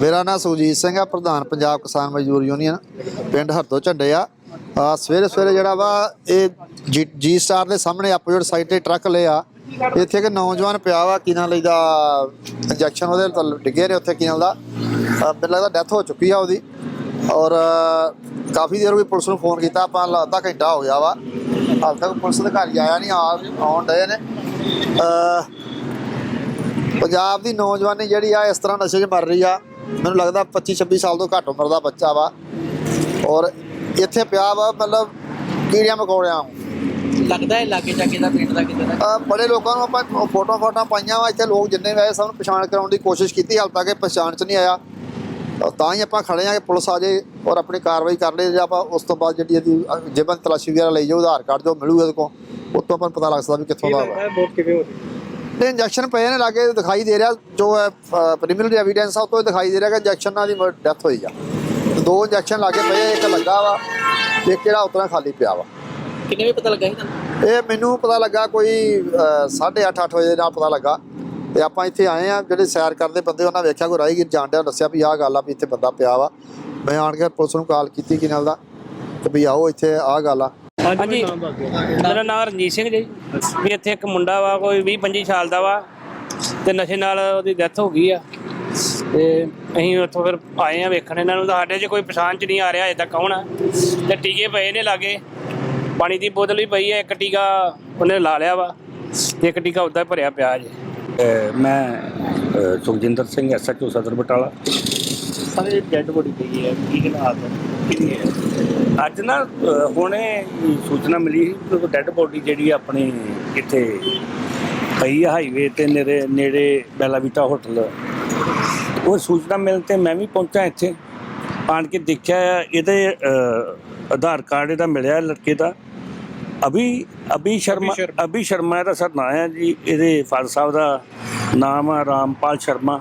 ਮੇਰਾ ਨਾਮ ਸੁਜੀਤ ਸਿੰਘ ਆ, ਪ੍ਰਧਾਨ ਪੰਜਾਬ ਕਿਸਾਨ ਮਜ਼ਦੂਰ ਯੂਨੀਅਨ, ਪਿੰਡ ਹਰਦੋ ਝੰਡੇ ਆ। ਆ ਸਵੇਰੇ ਸਵੇਰੇ ਜਿਹੜਾ ਵਾ, ਇਹ ਜੀ- ਜੀ ਸਟਾਰ ਦੇ ਸਾਹਮਣੇ ਆਪੋਜ਼ਿਟ ਸਾਈਡ ਤੇ ਟਰੱਕ ਲਿਆ ਇੱਥੇ ਇੱਕ ਨੌਜਵਾਨ ਪਿਆ ਵਾ ਕਿਨਾਂ ਲਈ ਦਾ ਇੰਜੈਕਸ਼ਨ ਉਹਦੇ ਡਿੱਗੇ ਨੇ ਉੱਥੇ ਕਿਨਾਂ ਦਾ। ਮੈਨੂੰ ਲੱਗਦਾ ਡੈਥ ਹੋ ਚੁੱਕੀ ਆ ਉਹਦੀ। ਔਰ ਕਾਫੀ ਦੇਰ ਹੋ ਗਈ ਪੁਲਿਸ ਨੂੰ ਫੋਨ ਕੀਤਾ, ਆਪਾਂ ਅੱਧਾ ਘੰਟਾ ਹੋ ਗਿਆ ਵਾ। ਹਾਲ ਤੱਕ ਪੁਲਿਸ ਅਧਿਕਾਰੀ ਆਇਆ ਨਹੀਂ ਆਉਣ ਡਏ ਨੇ। ਪੰਜਾਬ ਦੀ ਨੌਜਵਾਨੀ ਜਿਹੜੀ ਆ, ਇਸ ਤਰ੍ਹਾਂ ਨਸ਼ੇ 'ਚ ਮਰ ਰਹੀ ਆ। ਮੈਨੂੰ ਲੱਗਦਾ 25 26 ਸਾਲ ਤੋਂ ਘੱਟ ਉਮਰ ਦਾ ਬੱਚਾ ਵਾ। ਔਰ ਇੱਥੇ ਪਿਆ ਵਾ ਮਤਲਬ ਕੀੜਿਆਂ ਮਕੌੜਿਆਂ। ਲੱਗਦਾ ਹੈ ਲਾਗੇ ਚਾਗੇ ਦਾ ਪਿੰਡ ਦਾ ਕਿਤੇ ਦਾ? ਬੜੇ ਲੋਕਾਂ ਨੂੰ ਆਪਾਂ ਫੋਟੋ ਫੋਟਾਂ ਪਾਈਆਂ ਵਾ ਇੱਥੇ ਲੋਕ ਜਿੰਨੇ ਵੀ ਆਏ ਸਭ ਨੂੰ ਪਛਾਣ ਕਰਾਉਣ ਦੀ ਕੋਸ਼ਿਸ਼ ਕੀਤੀ ਹਾਲ ਤੱਕ ਪਛਾਣ 'ਚ ਨਹੀਂ ਆਇਆ। ਤਾਂ ਹੀ ਆਪਾਂ ਖੜੇ ਆ ਕਿ ਪੁਲਿਸ ਆ ਜੇ ਔਰ ਆਪਣੀ ਕਾਰਵਾਈ ਕਰ ਲੇ ਜੇ ਆਪਾਂ ਉਸ ਤੋਂ ਬਾਅਦ ਜਿਹੜੀ ਇਹਦੀ ਜੇਬਾਂ ਤਲਾਸ਼ੀ ਵਗੈਰਾ ਲਈ ਜਾਓ ਆਧਾਰ ਕਾਰਡ ਜੋ ਮਿਲੂਗਾ ਇਹਦੇ ਕੋਲ ਉਹ ਤੋਂ ਆਪਾਂ ਪਤਾ ਲੱਗ ਸਕਦਾ ਵੀ ਕਿੱਥੋਂ ਦਾ ਵਾ। ਬਹੁਤ ਕਿਵੇਂ ਹੋ ਇਹ ਇੰਜੈਕਸ਼ਨ ਪਏ ਨੇ ਲਾਗੇ ਦਿਖਾਈ ਦੇ ਰਿਹਾ ਜੋ ਹੈ ਪ੍ਰੀਮੀਨਰੀ ਐਵੀਡੈਂਸ ਆ ਉਹ ਤੋਂ ਦਿਖਾਈ ਦੇ ਰਿਹਾ ਕਿ ਇੰਜੈਕਸ਼ਨ ਨਾਲ ਦੀ ਡੈਥ ਹੋਈ ਆ। ਤੇ ਦੋ ਇੰਜੈਕਸ਼ਨ ਲਾਗੇ ਪਏ ਇੱਕ ਲੱਗਾ ਵਾ ਤੇ ਇੱਕ ਜਿਹੜਾ ਉਤਰਾ ਖਾਲੀ ਪਿਆ ਵਾ। ਕਿੰਨੇ ਵੀ ਪਤਾ ਲੱਗਾ ਸੀ ਤੁਹਾਨੂੰ? ਇਹ ਮੈਨੂੰ ਪਤਾ ਲੱਗਾ ਕੋਈ 8:30 ਅੱਠ ਵਜੇ ਨਾਲ ਪਤਾ ਲੱਗਾ। ਤੇ ਆਪਾਂ ਇੱਥੇ ਆਏ ਆ ਜਿਹੜੇ ਸੈਰ ਕਰਦੇ ਬੰਦੇ ਉਹਨਾਂ ਵੇਖਿਆ ਕੋਈ ਰਾਹਗੀਰ ਜਾਣਦਿਆ ਦੱਸਿਆ ਵੀ ਆਹ ਗੱਲ ਆ ਵੀ ਇੱਥੇ ਬੰਦਾ ਪਿਆ ਵਾ। ਮੈਂ ਆਣ ਕੇ ਪੁਲਿਸ ਨੂੰ ਕਾਲ ਕੀਤੀ ਕਿ ਨਾਲ ਦਾ ਕਿ ਵੀ ਆਓ ਇੱਥੇ ਆਹ ਗੱਲ ਆ। ਹਾਂਜੀ ਮੇਰਾ ਨਾਮ ਰਣਜੀਤ ਸਿੰਘ ਜੀ। ਵੀ ਇੱਥੇ ਇੱਕ ਮੁੰਡਾ ਵਾ ਕੋਈ 20 25 ਸਾਲ ਦਾ ਵਾ ਤੇ ਨਸ਼ੇ ਨਾਲ ਉਹਦੀ ਡੈਥ ਹੋ ਗਈ ਆ। ਤੇ ਅਸੀਂ ਉੱਥੋਂ ਫਿਰ ਆਏ ਆ ਵੇਖਣ ਇਹਨਾਂ ਨੂੰ ਤਾਂ ਸਾਡੇ 'ਚ ਕੋਈ ਪਛਾਣ ਚ ਨਹੀਂ ਆ ਰਿਹਾ ਅਜੇ ਤੱਕ ਕੌਣ ਆ ਤੇ ਟੀਕੇ ਪਏ ਨੇ ਲਾਗੇ। ਪਾਣੀ ਦੀ ਬੋਤਲ ਵੀ ਪਈ ਆ ਇੱਕ ਟੀਕਾ ਉਹਨੇ ਲਾ ਲਿਆ ਵਾ ਤੇ ਇੱਕ ਟੀਕਾ ਉੱਦਾਂ ਹੀ ਭਰਿਆ ਪਿਆ ਜੀ। ਮੈਂ ਸੁਖਜਿੰਦਰ ਸਿੰਘ ਐਸਐਚਓ ਸਦਰ ਬਟਾਲਾ। ਸਾਰੇ ਡੈਡ ਬੋਡੀ ਪਈ ਹੈ ਕੀ ਹਾਲਾਤ ਹੈ ਕਿੰਨੀ ਹੈ? ਅੱਜ ਨਾ ਅਹ ਹੁਣੇ ਸੂਚਨਾ ਮਿਲੀ ਸੀ ਕਿ ਡੈੱਡ ਬੋਡੀ ਜਿਹੜੀ ਆਪਣੀ ਇੱਥੇ ਪਈ ਆ ਹਾਈਵੇ ਤੇ ਨੇੜੇ ਨੇੜੇ ਬੈਲਾਵੀਟਾ ਹੋਟਲ ਉਹ ਸੂਚਨਾ ਮਿਲਣ ਤੇ ਮੈਂ ਵੀ ਪਹੁੰਚਾ ਇੱਥੇ। ਆਣ ਕੇ ਦੇਖਿਆ ਇਹਦੇ ਆਧਾਰ ਕਾਰਡ ਇਹਦਾ ਮਿਲਿਆ ਲੜਕੇ ਦਾ। ਅਭੀ ਅਭੀ ਸ਼ਰਮਾ ਸ਼ਰਮਾ। ਅਭੀ ਸ਼ਰਮਾ ਇਹਦਾ ਸਰ ਨਾਂ ਹੈ ਜੀ। ਇਹਦੇ ਫਾਦਰ ਸਾਹਿਬ ਦਾ ਨਾਮ ਆ ਰਾਮਪਾਲ ਸ਼ਰਮਾ।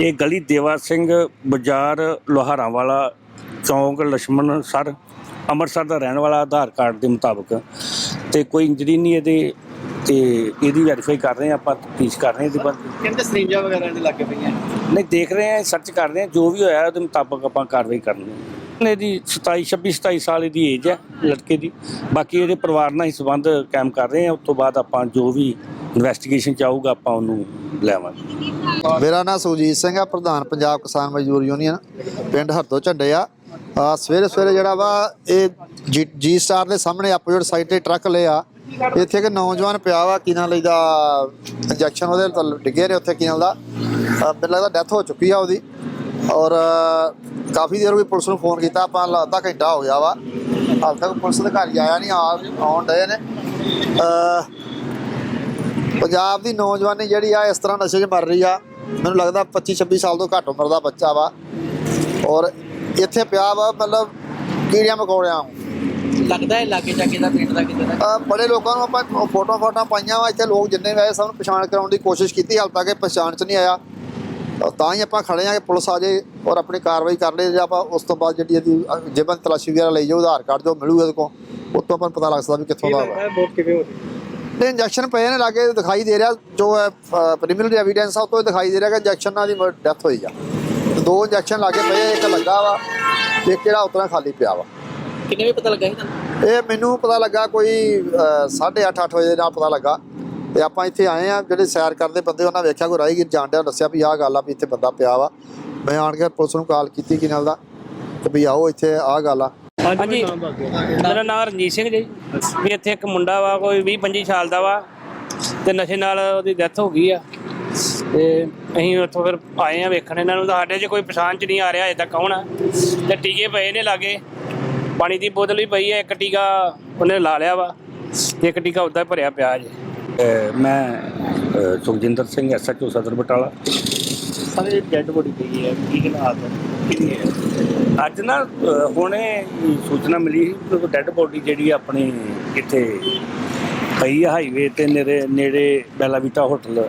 ਇਹ ਗਲੀ ਦੇਵਾ ਸਿੰਘ ਬਾਜ਼ਾਰ ਲੋਹਾਰਾਂ ਵਾਲਾ ਚੌਂਕ ਲਛਮਣ ਸਰ ਅੰਮ੍ਰਿਤਸਰ ਦਾ ਰਹਿਣ ਵਾਲਾ ਆਧਾਰ ਕਾਰਡ ਦੇ ਮੁਤਾਬਕ। ਤੇ ਕੋਈ ਇੰਜਰੀ ਨਹੀਂ ਇਹਦੇ ਤੇ ਇਹਦੀ ਵੈਰੀਫਾਈ ਕਰ ਰਹੇ ਆ ਆਪਾਂ ਪੀਸ ਕਰ ਰਹੇ ਆ ਇਹਦੇ ਬਾਅਦ ਕਹਿੰਦੇ ਸਰਿੰਜਾਂ ਵਗੈਰਾ ਦੇ ਲੱਗੇ ਪਈਆਂ? ਨਹੀਂ ਦੇਖ ਰਹੇ ਆ ਸਰਚ ਕਰ ਰਹੇ ਆ ਜੋ ਵੀ ਹੋਇਆ ਉਹਦੇ ਮੁਤਾਬਕ ਆਪਾਂ ਕਾਰਵਾਈ ਕਰਨੀ ਇਹਦੀ 27 26 27 ਸਾਲ ਦੀ ਏਜ ਹੈ, ਲੜਕੇ ਦੀ। ਬਾਕੀ ਇਹਦੇ ਪਰਿਵਾਰ ਨਾਲ ਹੀ ਸੰਬੰਧ ਕਾਇਮ ਕਰ ਰਹੇ ਹਾਂ। ਉਸ ਤੋਂ ਬਾਅਦ ਆਪਾਂ ਜੋ ਵੀ ਇਨਵੈਸਟੀਗੇਸ਼ਨ ਚਾਹੂਗਾ ਆਪਾਂ ਉਹਨੂੰ ਲੈਵਾਂਗੇ ਮੇਰਾ ਨਾਮ ਸੁਜੀਤ ਸਿੰਘ ਆ ਪ੍ਰਧਾਨ ਪੰਜਾਬ ਕਿਸਾਨ ਮਜ਼ਦੂਰ ਯੂਨੀਅਨ, ਪਿੰਡ ਹਰਦੋ ਝੰਡੇ ਆ। ਸਵੇਰੇ ਸਵੇਰੇ ਜਿਹੜਾ ਵਾ, ਇਹ ਜੀ- ਜੀ ਸਟਾਰ ਦੇ ਸਾਹਮਣੇ ਆਪੋਜ਼ਿਟ ਸਾਈਡ ਤੇ ਟਰੱਕ ਲਿਆ ਇੱਥੇ ਇੱਕ ਨੌਜਵਾਨ ਪਿਆ ਵਾ, ਕਿਨਾਂ ਲਈ ਦਾ ਇੰਜੈਕਸ਼ਨ ਉਹਦੇ ਡਿੱਗੇ ਨੇ ਉੱਥੇ ਕਿਨਾਂ ਦਾ। ਅਹ ਮੈਨੂੰ ਲੱਗਦਾ ਡੈਥ ਹੋ ਚੁੱਕੀ ਆ ਉਹਦੀ। ਔਰ ਕਾਫੀ ਦੇਰ ਹੋ ਗਈ ਪੁਲਿਸ ਨੂੰ ਫੋਨ ਕੀਤਾ ਆਪਾਂ ਲ- ਅੱਧਾ ਘੰਟਾ ਹੋ ਗਿਆ ਵਾ। ਹਾਲ ਤੱਕ ਪੁਲਿਸ ਅਧਿਕਾਰੀ ਆਇਆ ਨਹੀਂ ਆ ਆਉਣ ਡਏ ਨੇ। ਪੰਜਾਬ ਦੀ ਨੌਜਵਾਨੀ ਜਿਹੜੀ ਆ ਇਸ ਤਰ੍ਹਾਂ ਨਸ਼ੇ 'ਚ ਮਰ ਰਹੀ ਆ। ਮੈਨੂੰ ਲੱਗਦਾ 25 26 ਸਾਲ ਤੋਂ ਘੱਟ ਉਮਰ ਦਾ ਬੱਚਾ ਵਾ। ਔਰ ਇੱਥੇ ਪਿਆ ਵਾ ਮਤਲਬ ਕੀੜਿਆਂ ਮਕੌੜਿਆਂ। ਲੱਗਦਾ ਹੈ ਲਾਗੇ ਚਾਗੇ ਦਾ ਪਿੰਡ ਦਾ ਕਿਤੇ ਦਾ ਬੜੇ ਲੋਕਾਂ ਨੂੰ ਆਪਾਂ ਫੋਟੋ ਫੋਟਾਂ ਪਾਈਆਂ ਵਾ ਇੱਥੇ ਲੋਕ ਜਿੰਨੇ ਵੀ ਆਏ ਸਭ ਨੂੰ ਪਛਾਣ ਕਰਾਉਣ ਦੀ ਕੋਸ਼ਿਸ਼ ਕੀਤੀ ਹਾਲ ਤੱਕ ਇਹ ਪਛਾਣ 'ਚ ਨਹੀਂ ਆਇਆ। ਤਾਂ ਹੀ ਆਪਾਂ ਖੜੇ ਆ ਕਿ ਪੁਲਿਸ ਆ ਜੇ ਔਰ ਆਪਣੀ ਕਾਰਵਾਈ ਕਰ ਲੇ ਜੇ ਆਪਾਂ ਉਸ ਤੋਂ ਬਾਅਦ ਜਿਹੜੀ ਇਹਦੀ ਜੇਬਾਂ ਤਲਾਸ਼ੀ ਵਗੈਰਾ ਲਈ ਜਾਓ ਆਧਾਰ ਕਾਰਡ ਜੋ ਮਿਲੂਗਾ ਕੋਲ ਉਹ ਤੋਂ ਆਪਾਂ ਨੂੰ ਪਤਾ ਲੱਗ ਸਕਦਾ ਵੀ ਕਿੱਥੋਂ ਦਾ ਕਿਵੇਂ ਹੋ ਤੇ ਇੰਜੈਕਸ਼ਨ ਪਏ ਨੇ ਲਾਗੇ ਦਿਖਾਈ ਦੇ ਰਿਹਾ ਜੋ ਹੈ ਪ੍ਰੀਮੀਨਰੀ ਐਵੀਡੈਂਸ ਆ ਉਹ ਤੋਂ ਦਿਖਾਈ ਦੇ ਰਿਹਾ ਕਿ ਇੰਜੈਕਸ਼ਨ ਨਾਲ ਦੀ ਡੈਥ ਹੋਈ ਆ। ਦੋ ਇੰਜੈਕਸ਼ਨ ਲਾਗੇ ਪਏ ਇੱਕ ਲੱਗਾ ਵਾ ਤੇ ਇੱਕ ਜਿਹੜਾ ਉਤਰਾ ਖਾਲੀ ਪਿਆ ਵਾ। ਕਿੰਨੇ ਵੀ ਪਤਾ ਲੱਗਾ ਸੀ ਤੁਹਾਨੂੰ? ਇਹ ਮੈਨੂੰ ਪਤਾ ਲੱਗਾ ਕੋਈ 8:30 ਅੱਠ ਵਜੇ ਨਾਲ ਪਤਾ ਲੱਗਾ। ਤੇ ਆਪਾਂ ਇੱਥੇ ਆਏ ਆ, ਜਿਹੜੇ ਸੈਰ ਕਰਦੇ ਬੰਦੇ, ਉਹਨਾਂ ਵੇਖਿਆ ਕੋਈ ਰਾਹਗੀਰ ਜਾਣਦਿਆ ਦੱਸਿਆ ਵੀ ਆਹ ਗੱਲ ਆ ਵੀ ਇੱਥੇ ਬੰਦਾ ਪਿਆ ਵਾ। ਮੈਂ ਆਣ ਕੇ ਪੁਲਿਸ ਨੂੰ ਕਾਲ ਕੀਤੀ ਕਿ ਨਾਲ ਦਾ ਕਿ ਵੀ ਆਓ ਇੱਥੇ, ਆਹ ਗੱਲ ਆ। ਹਾਂਜੀ। ਮੇਰਾ ਨਾਮ ਰਣਜੀਤ ਸਿੰਘ ਜੀ। ਵੀ ਇੱਥੇ ਇੱਕ ਮੁੰਡਾ ਵਾ, ਕੋਈ 20 25 ਸਾਲ ਦਾ ਵਾ, ਤੇ ਨਸ਼ੇ ਨਾਲ ਉਹਦੀ ਡੈਥ ਹੋ ਗਈ ਆ। ਤੇ ਅਸੀਂ ਉੱਥੋਂ ਫਿਰ ਆਏ ਆ ਵੇਖਣ ਇਹਨਾਂ ਨੂੰ ਸਾਡੇ 'ਚ ਕੋਈ ਪਛਾਣ ਚ ਨਹੀਂ ਆ ਰਿਹਾ ਅਜੇ ਤੱਕ ਕੌਣ ਆ। ਤੇ ਟੀਕੇ ਪਏ ਨੇ ਲਾਗੇ। ਪਾਣੀ ਦੀ ਬੋਤਲ ਵੀ ਪਈ ਆ, ਇੱਕ ਟੀਕਾ ਉਹਨੇ ਲਾ ਲਿਆ ਵਾ ਤੇ ਇੱਕ ਟੀਕਾ ਉੱਦਾਂ ਭਰਿਆ ਪਿਆ ਜੇ ਮੈਂ ਸੁਖਜਿੰਦਰ ਸਿੰਘ ਐਸਐਚਓ ਸਦਰ ਬਟਾਲਾ। ਸਾਰੇ ਡੈਡ ਬੋਡੀ ਪਈ ਹੈ? ਕੀ ਹਾਲਾਤ ਹੈ? ਕਿੰਨੀ ਹੈ? ਅੱਜ ਨਾ ਹੁਣੇ ਸੂਚਨਾ ਮਿਲੀ ਸੀ ਕਿ ਡੈੱਡ ਬੋਡੀ ਜਿਹੜੀ ਆਪਣੀ ਇੱਥੇ ਪਈ ਆ ਹਾਈਵੇ ਤੇ ਨੇੜੇ ਨੇੜੇ ਬੈਲਾਵੀਟਾ ਹੋਟਲ।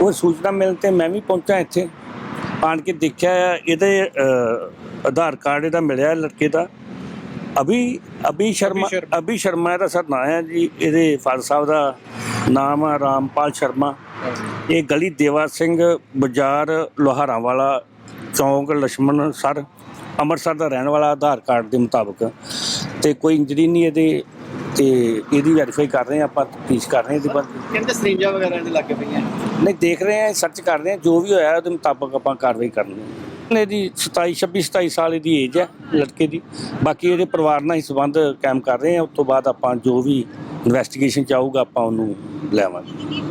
ਉਹ ਸੂਚਨਾ ਮਿਲਣ ਤੇ ਮੈਂ ਵੀ ਪਹੁੰਚਾ ਇੱਥੇ। ਆਣ ਕੇ ਦੇਖਿਆ ਇਹਦੇ ਆਧਾਰ ਕਾਰਡ ਇਹਦਾ ਮਿਲਿਆ ਲੜਕੇ ਦਾ। ਅਭੀ ਅਭੀ ਸ਼ਰਮਾ ਅਭੀ ਸ਼ਰਮਾ ਦਾ ਸਰ ਨਾਂ ਹੈ ਜੀ ਇਹਦੇ ਫਾਦਰ ਸਾਹਿਬ ਦਾ ਨਾਮ ਹੈ ਰਾਮਪਾਲ ਸ਼ਰਮਾ। ਇਹ ਗਲੀ ਦੇਵਾ ਸਿੰਘ ਬਾਜ਼ਾਰ ਲੋਹਾਰਾਂ ਵਾਲਾ ਚੌਂਕ ਲక్ష్మణ ਸਰ ਅੰਮ੍ਰਿਤਸਰ ਦਾ ਰਹਿਣ ਵਾਲਾ ਆਧਾਰ ਕਾਰਡ ਦੇ ਮੁਤਾਬਕ। ਤੇ ਕੋਈ ਇੰਜਰੀ ਨਹੀਂ ਇਹਦੇ ਤੇ ਇਹਦੀ ਵੈਰੀਫਾਈ ਕਰ ਰਹੇ ਹਾਂ ਆਪਾਂ ਤਫਤੀਸ਼ ਕਰ ਰਹੇ ਇਹਦੇ ਬਾਰੇ। ਕਹਿੰਦੇ ਸਰਿੰਜਾਂ ਵਗੈਰਾ ਦੇ ਲੱਗੇ ਪਈਆਂ। ਨਹੀਂ ਦੇਖ ਰਹੇ ਹਾਂ ਸਰਚ ਕਰ ਰਹੇ ਹਾਂ ਜੋ ਵੀ ਹੋਇਆ ਉਹਦੇ ਮੁਤਾਬਕ ਆਪਾਂ ਕਾਰਵਾਈ ਕਰਨੀ ਹੈ ਇਹਦੀ 27 26 27 ਸਾਲ ਦੀ ਏਜ ਹੈ ਲੜਕੇ ਦੀ। ਬਾਕੀ ਇਹਦੇ ਪਰਿਵਾਰ ਨਾਲ ਹੀ ਸੰਬੰਧ ਕਾਇਮ ਕਰ ਰਹੇ ਹਾਂ ਉਸ ਤੋਂ ਬਾਅਦ ਆਪਾਂ ਜੋ ਵੀ ਇਨਵੈਸਟੀਗੇਸ਼ਨ ਚਾਹੂਗਾ ਆਪਾਂ ਉਹਨੂੰ ਲੈਵਾਂਗੇ